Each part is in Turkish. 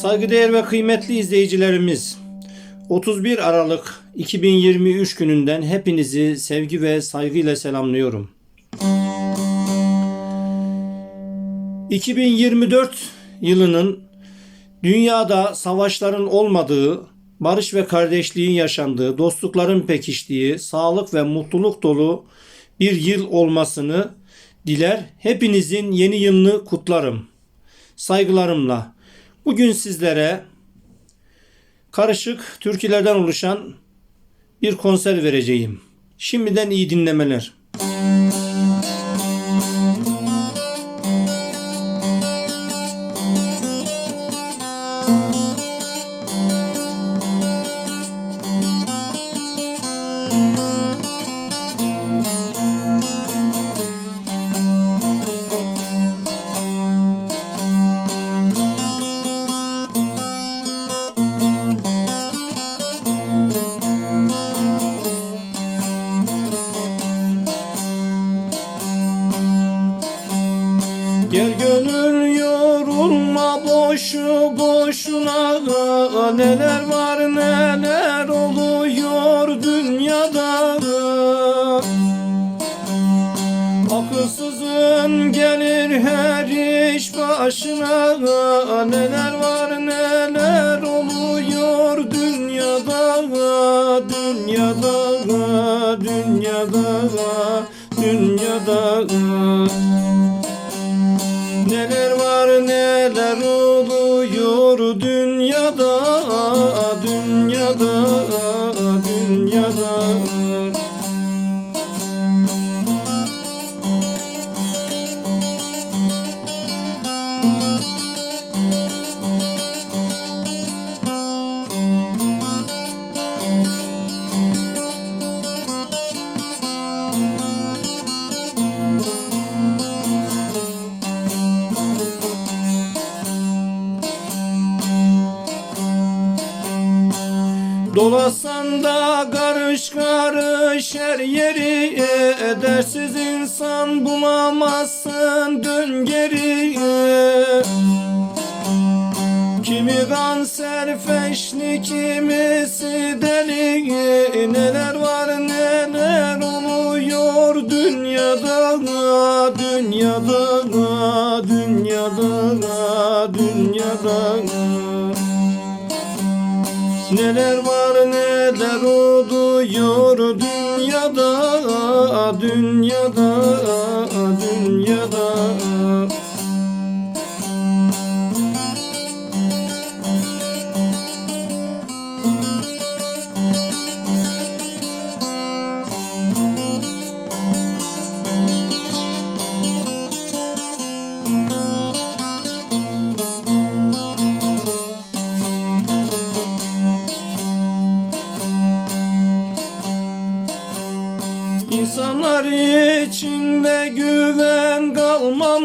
Saygıdeğer ve kıymetli izleyicilerimiz, 31 Aralık 2023 gününden hepinizi sevgi ve saygıyla selamlıyorum. 2024 yılının dünyada savaşların olmadığı, barış ve kardeşliğin yaşandığı, dostlukların pekiştiği, sağlık ve mutluluk dolu bir yıl olmasını diler. Hepinizin yeni yılını kutlarım. Saygılarımla. Bugün sizlere karışık türkülerden oluşan bir konser vereceğim. Şimdiden iyi dinlemeler. Karış her yeri Edersiz insan bulamazsın dön geri Kimi kanser feşli kimisi deli Neler var neler oluyor dünyada Dünyada, dünyada, dünyada Neler var neler oluyor Dünyada, dünyada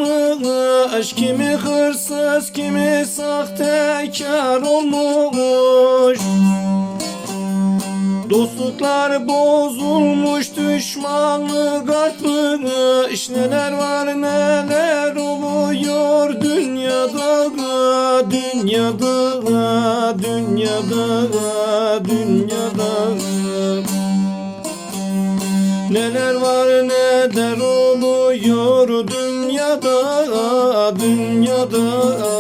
kalmamış Kimi hırsız kimi sahtekar olmuş. Dostluklar bozulmuş düşmanlık artmış Neler var neler oluyor? Dünyada Dünyada, dünyada, dünyada Neler var neler oluyor? Dünyada dünyada dünyada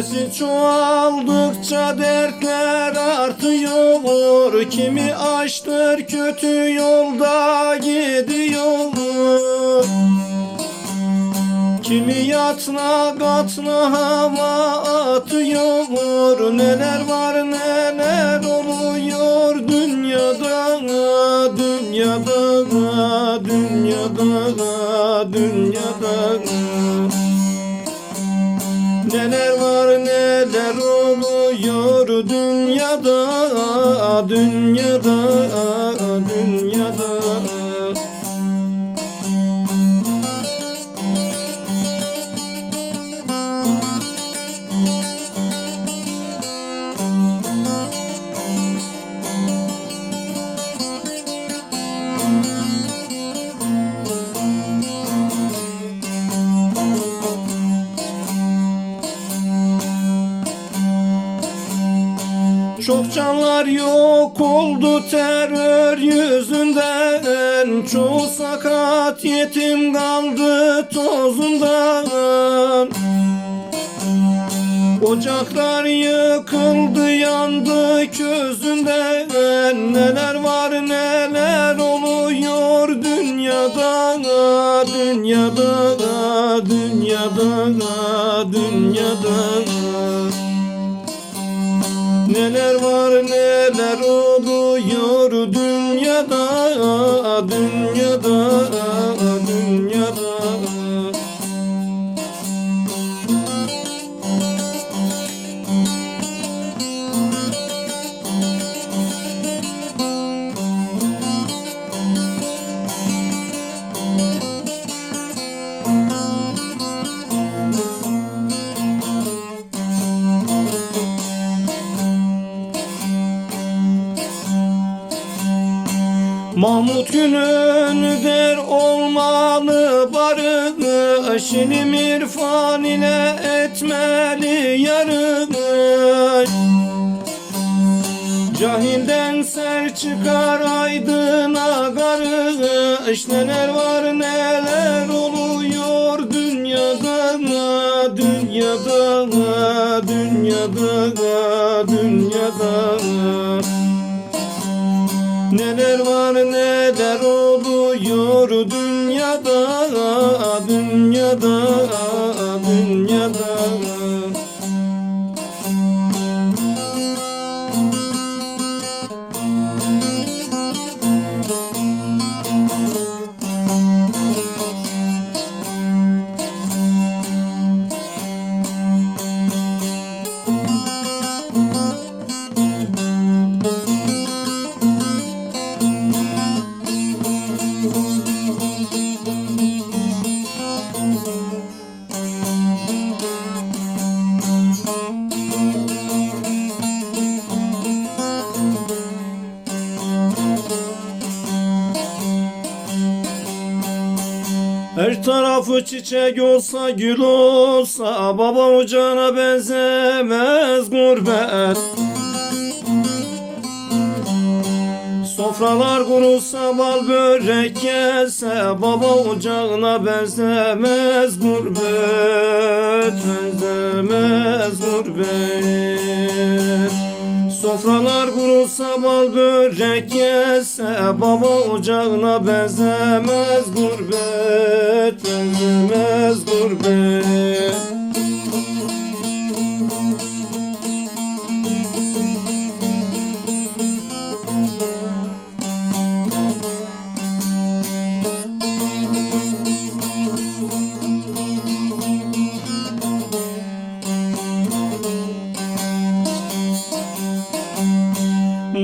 Nesil çoğaldıkça dertler artıyor. Kimi açtır kötü yolda gidiyor. Kimi yatna katna hava atıyor. Neler var neler oluyor? Dünyada Dünyada, dünyada, dünyada Neler var neler oluyor dünyada? Dünyada Çok canlar yok oldu terör yüzünden. Çoğu sakat yetim kaldı tozundan. Ocaklar yıkıldı yandı közünden Neler var neler oluyor dünyada Dünyada, dünyada, Neler var karış Neler var neler oluyor dünyada Dünyada, dünyada, dünyada Neler var neler oluyor dünyada dünyada dünyada Her tarafı çiçek olsa gül olsa Baba ocağına benzemez gurbet. Sofralar kurulsa bal börek gelse Baba ocağına benzemez gurbet Benzemez gurbet Sofralar kurulsa bal börek yese Baba ocağına benzemez gurbet Benzemez gurbet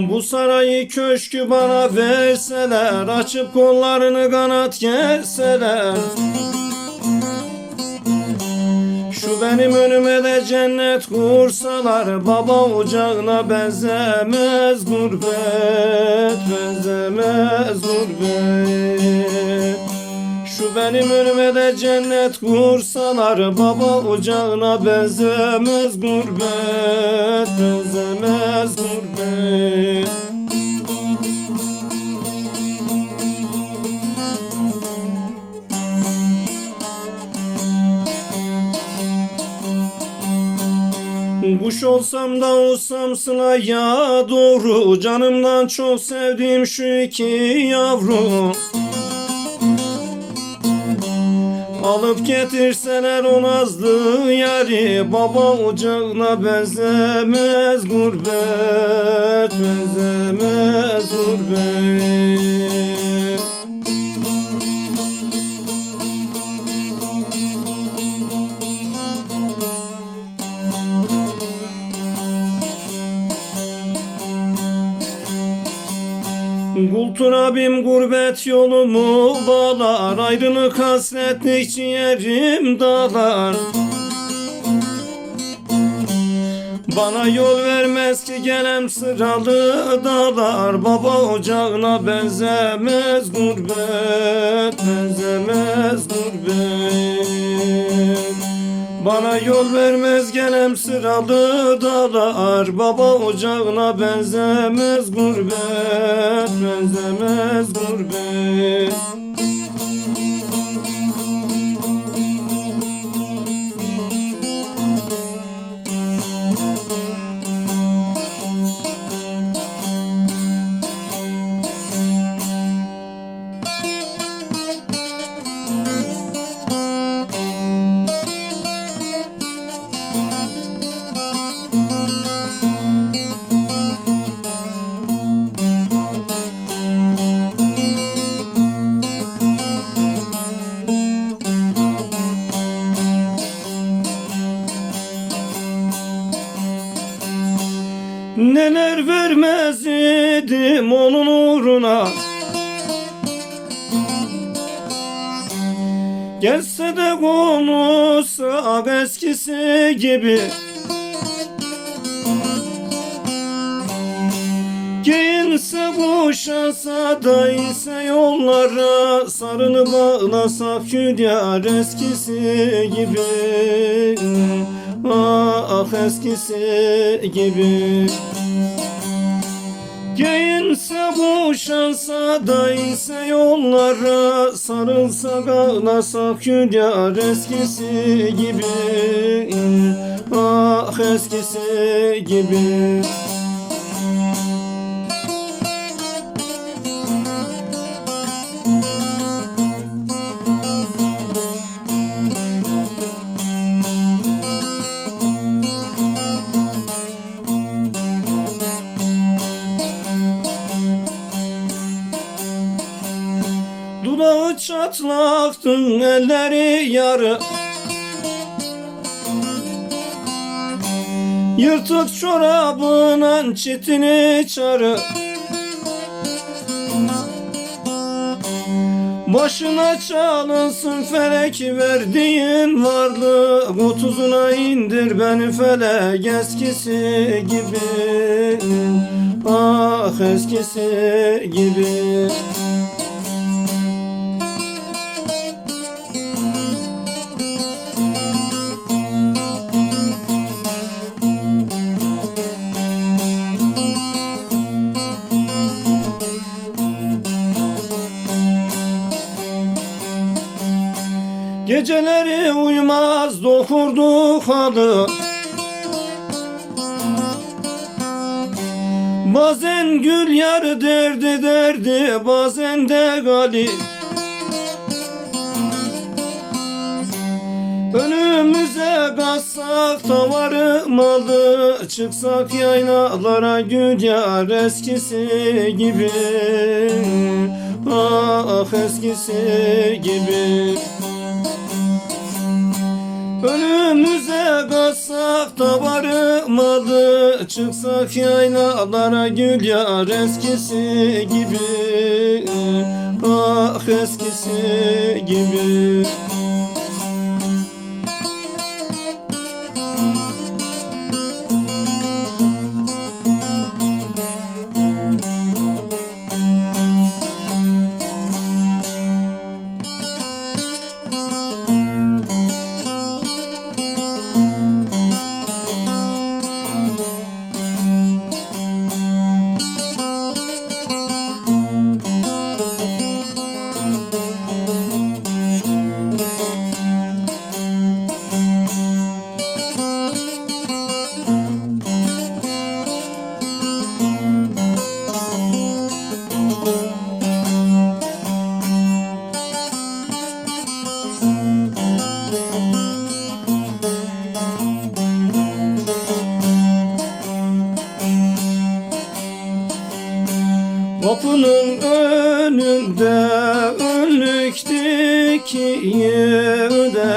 Bu sarayı köşkü bana verseler Açıp kollarını kanat gerseler Şu benim önüme de cennet kursalar Baba ocağına benzemez gurbet Benzemez gurbet benim önüme de cennet kursalar Baba ocağına benzemez gurbet Benzemez gurbet. Kuş olsam da olsam sılaya doğru Canımdan çok sevdiğim şu iki yavru Alıp getirseler o nazlı yari. Baba ocağına benzemez gurbet Benzemez gurbet Turabim gurbet yolumu bağlar Ayrılık hasretlik ciğerim dağlar. Bana yol vermez ki gelem sıralı dağlar. Baba ocağına benzemez gurbet Benzemez gurbet Bana yol vermez gelem sıralı dağlar. Baba ocağına benzemez gurbet Benzemez gurbet Gelse de konuşsak eskisi gibi. Giyinse kuşasa da inse yollara Sarını bağlasak hülyar eskisi gibi. Ah eskisi gibi Giyinse kuşansa da inse yollara Sarılsak ağlasak hülyar eskisi gibi Ah eskisi gibi çatlaktın elleri yarı. Yırtık çorabının çitini çarı. Başına çalınsın felek verdiğin varlık Otuzuna indir beni felek eskisi gibi. Ah eskisi gibi Geceleri uyumaz dokurduk halı. Bazen gül yarı derdi derdi bazen de gali. Önümüze kassak da varmalı Çıksak yaylalara gül yar eskisi gibi. Ah eskisi gibi Önümüze kassak da varmalı. Çıksak yaylalara gül yar eskisi gibi. Ah eskisi gibi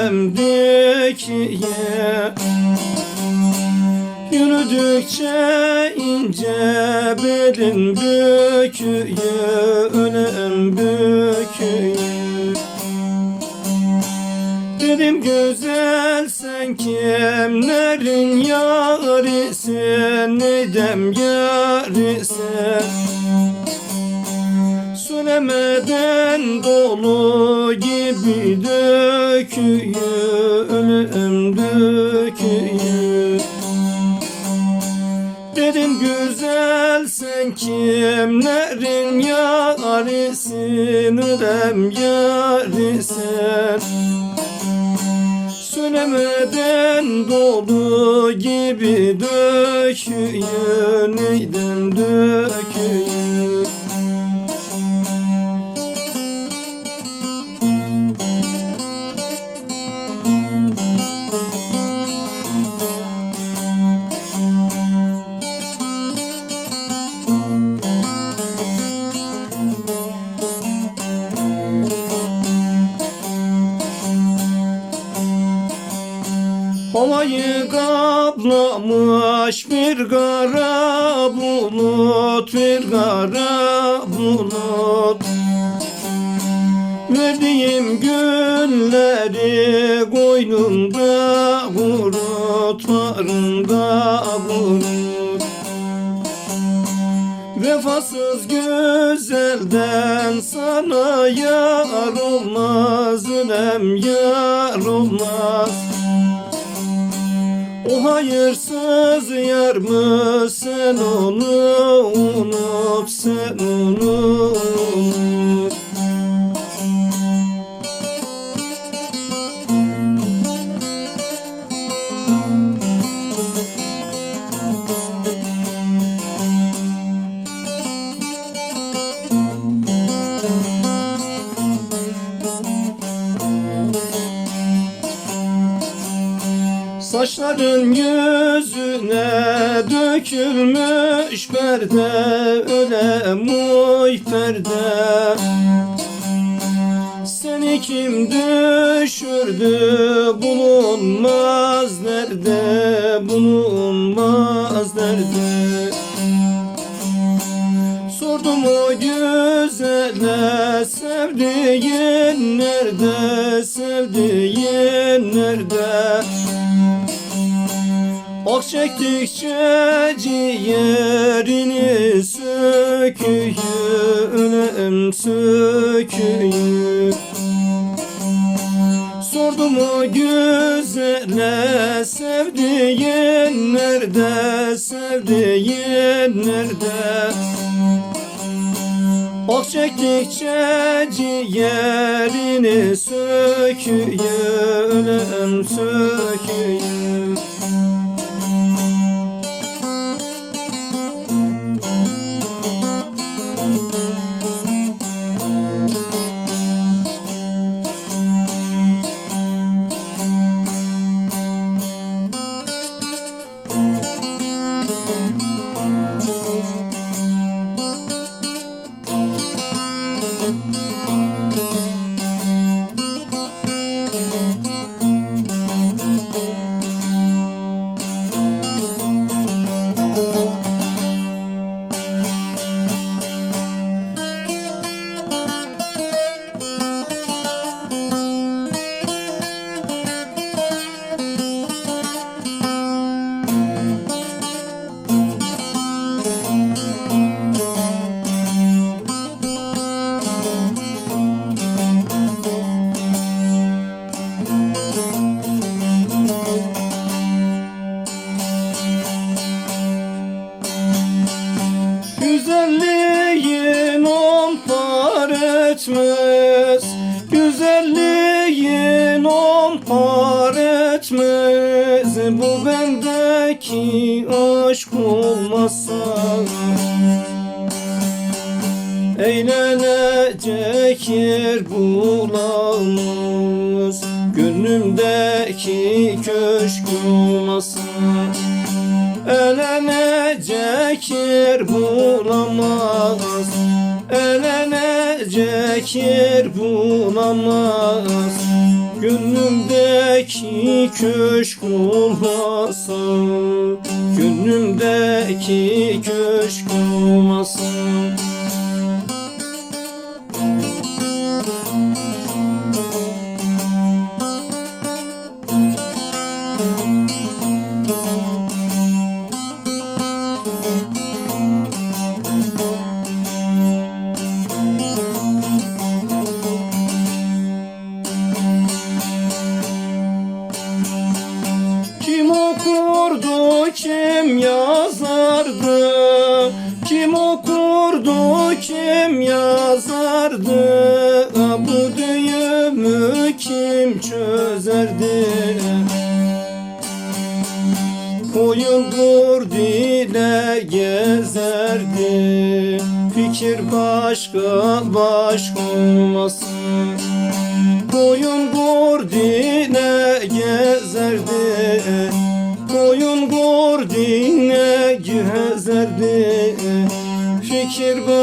dikiye Ödem dikiye Yürüdükçe ince belin büküyor Ölüm büküyor Dedim güzel sen kimlerin yarisin Neydem yarisin Söylemeden dolu Ölüm döküyor Dedim güzel sen kimlerin yarisin Ölem yarisin Söylemeden dolu gibi döküyor Neyden döküyor olmaz. O hayırsız yar mı? Sen onu unut sen onu unut Saçların yüzüne dökülmüş perde Ölem oy perde. Seni kim düşürdü bulunmaz nerede Bulunmaz nerede? Sordum o güzele sevdiğin nerede Sevdiğin nerede Ok çektikçe ciğerini söküyor Ölüm Sordum o güzele sevdiğin nerede Sevdiğin nerede? Ok çektikçe ciğerini söküyor Ölüm etmez Güzelliğin on par etmez Bu bendeki aşk olmasa Eğlenecek yer bulamaz. Gönlümdeki köşk olmasın Elenecek yer bulamaz. Elenecek yer bulamaz. Gönlümdeki köşk olmasın Gönlümdeki köşk olmasın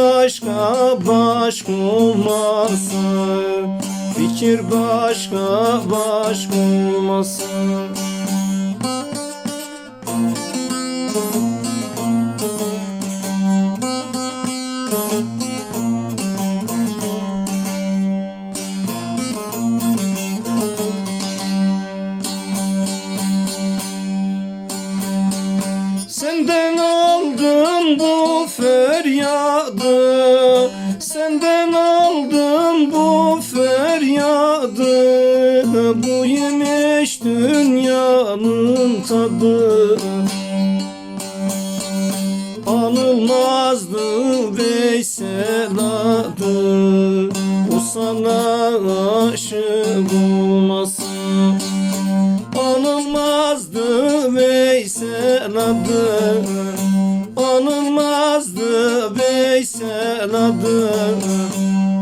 başka başka olmasın Fikir başka başka olmasın tadı. Anılmazdı Veysel adı. O sana aşık olmasın Anılmazdı Veysel adı. Anılmazdı Veysel adı.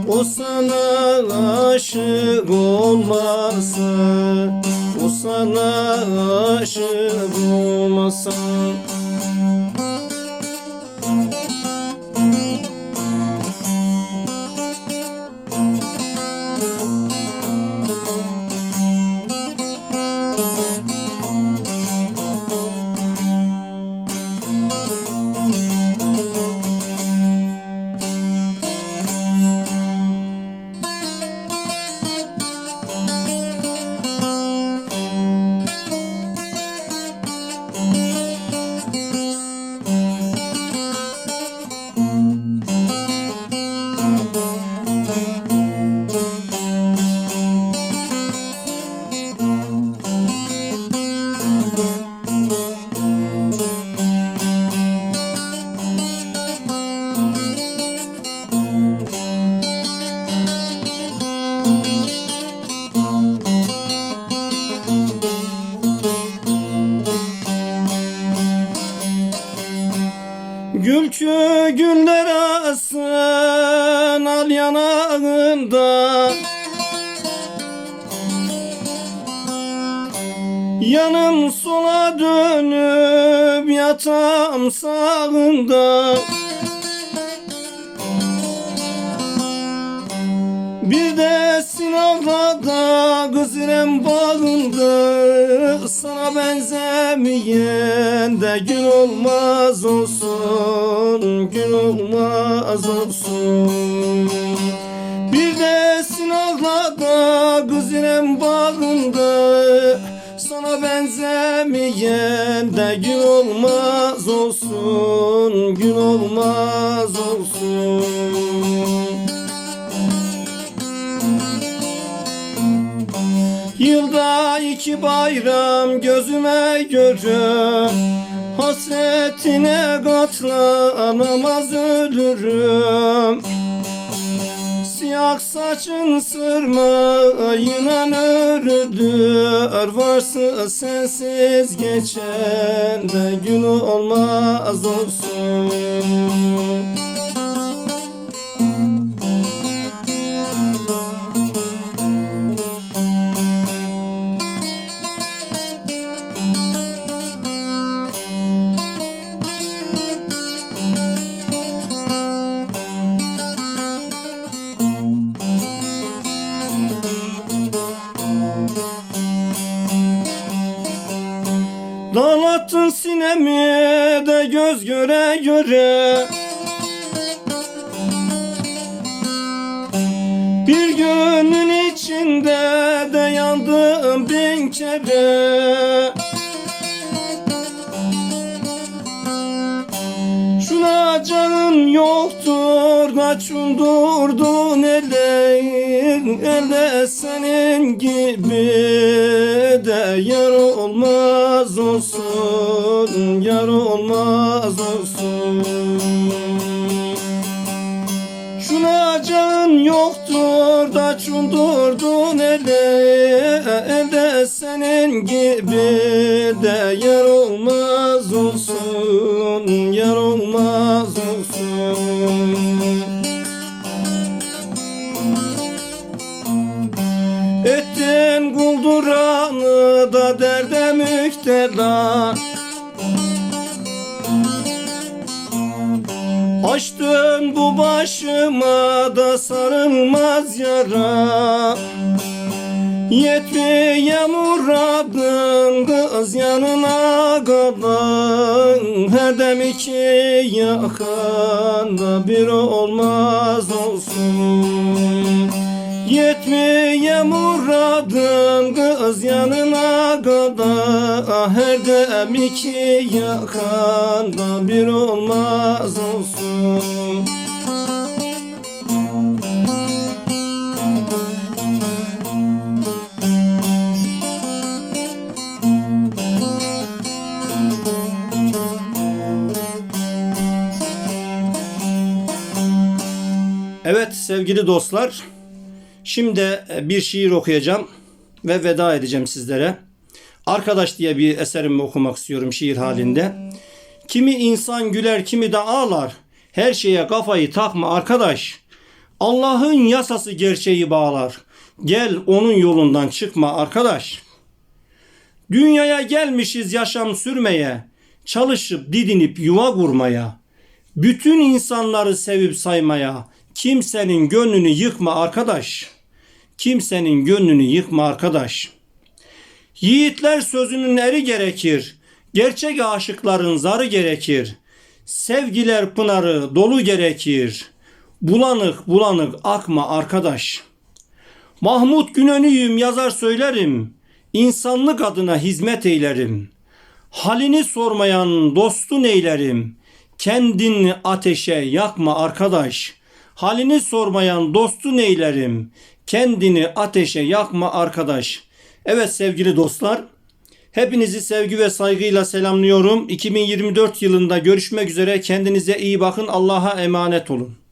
O sana aşık olmasa O sana aşık olmasa Sana benzemeyen de gün olmaz olsun Gün olmaz olsun. Bir de sınavda kız İrem Sana benzemeyen de gün olmaz olsun Gün olmaz olsun İki bayram gözüme görür Hasretine katlanamaz ölürüm. Siyah saçın sırmayla örüdür Varsa sensiz geçen de gün olmaz olsun olmaz olsun Yar olmaz olsun. Şuna can yoktur da çundurdun ele Elde senin gibi de yar olmaz olsun Yar olmaz olsun mükteda Açtın bu başıma da sarılmaz yara. Yetmiye muradın kız yanına kadar Her dem iki yakanda bir olmaz olsun. Yetmiye muradın kız yanına Dem iki yakanda bir olmaz olsun Evet sevgili dostlar Şimdi bir şiir okuyacağım ve veda edeceğim sizlere. Arkadaş diye bir eserimi okumak istiyorum şiir halinde. Kimi insan güler kimi de ağlar. Her şeye kafayı takma arkadaş. Allah'ın yasası gerçeği bağlar. Gel onun yolundan çıkma arkadaş. Dünyaya gelmişiz yaşam sürmeye. Çalışıp didinip yuva kurmaya. Bütün insanları sevip saymaya. Kimsenin gönlünü yıkma arkadaş. Kimsenin gönlünü yıkma arkadaş. Yiğitler sözünün eri gerekir. Gerçek aşıkların zarı gerekir. Sevgiler pınarı dolu gerekir. Bulanık bulanık akma arkadaş. Mahmut Günönüyüm yazar söylerim. İnsanlık adına hizmet eylerim. Halini sormayan dostun eylerim. Kendini ateşe yakma arkadaş. Halini sormayan dostun eylerim. Kendini ateşe yakma arkadaş. Evet sevgili dostlar. Hepinizi sevgi ve saygıyla selamlıyorum. 2024 yılında görüşmek üzere. Kendinize iyi bakın. Allah'a emanet olun.